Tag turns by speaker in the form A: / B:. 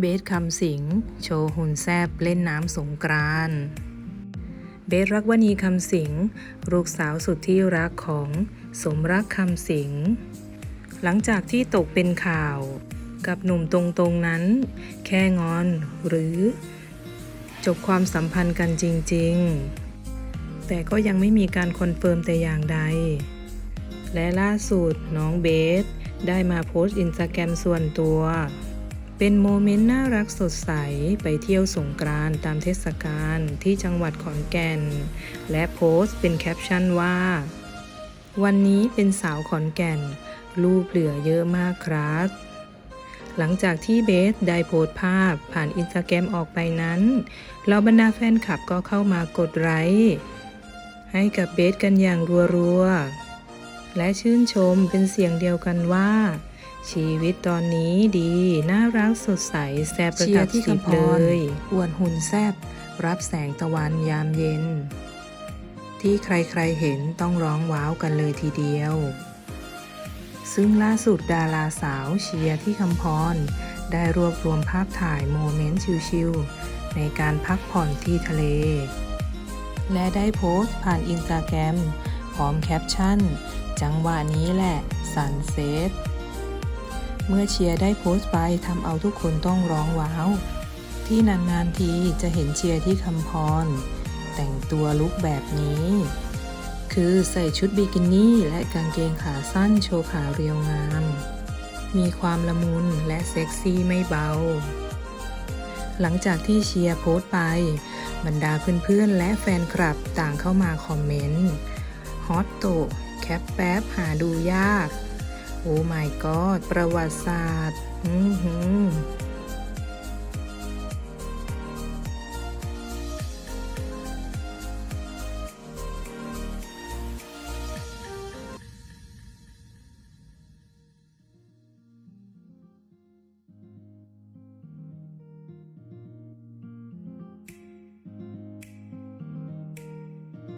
A: เบสคำสิง โชว์หุ่นแซบเล่นน้ำสงกรานต์เบสรักวณีคำสิง ลูกสาวสุดที่รักของสมรักคำสิง หลังจากที่ตกเป็นข่าวกับหนุ่มตรงๆนั้น แค่งอนหรือ จบความสัมพันธ์กันจริง ๆ แต่ก็ยังไม่มีการคอนเฟิร์มแต่อย่างใด และล่าสุดน้องเบสได้มาโพสต์อินสตาแกรมส่วนตัว เป็นโมเมนต์น่ารักสดใสไปเที่ยวสงกรานต์ตามเทศกาลที่จังหวัดขอนแก่น และโพสต์เป็นแคปชั่นว่า วันนี้เป็นสาวขอนแก่น รูปเหลือเยอะมากครับ หลังจากที่เบสได้โพสต์ภาพผ่านอินสตาแกรมออกไปนั้นเหล่าบรรดาแฟนคลับก็เข้ามากดไลค์ให้กับเบสกันอย่างรัวๆ และชื่นชมเป็นเสียงเดียวกันว่า ชีวิตตอนนี้ดี น่ารักสดใส แซ่บประดับสิบเลยอวดหุ่นแซบรับแสงตะวันยามเย็น ที่ใครๆเห็นต้องร้องว้าวกันเลยทีเดียว ซึ่งล่าสุดดาราสาวเชียร์ที่คำพร ได้รวบรวมภาพถ่ายโมเมนต์ชิลๆ ในการพักผ่อนที่ทะเล และได้โพสต์ผ่านอินสตาแกรมพร้อมแคปชั่น จังหวะนี้แหละสันเซต เมื่อเชียร์ได้โพสต์ไปทำเอาทุกคนต้องร้องว้าว ที่นานๆทีจะเห็นเชียร์ที่คำพร แต่งตัวลุคแบบนี้ คือใส่ชุดบิกินี่และกางเกงขาสั้นโชว์ขาเรียวงาม มีความละมุนและเซ็กซี่ไม่เบา หลังจากที่เชียร์โพสต์ไป บรรดาเพื่อนๆและแฟนคลับต่างเข้ามาคอมเมนต์ ฮอตโตแคปแป๊บหาดูยาก โอ้ my god ประวัติศาสตร์ อือหือ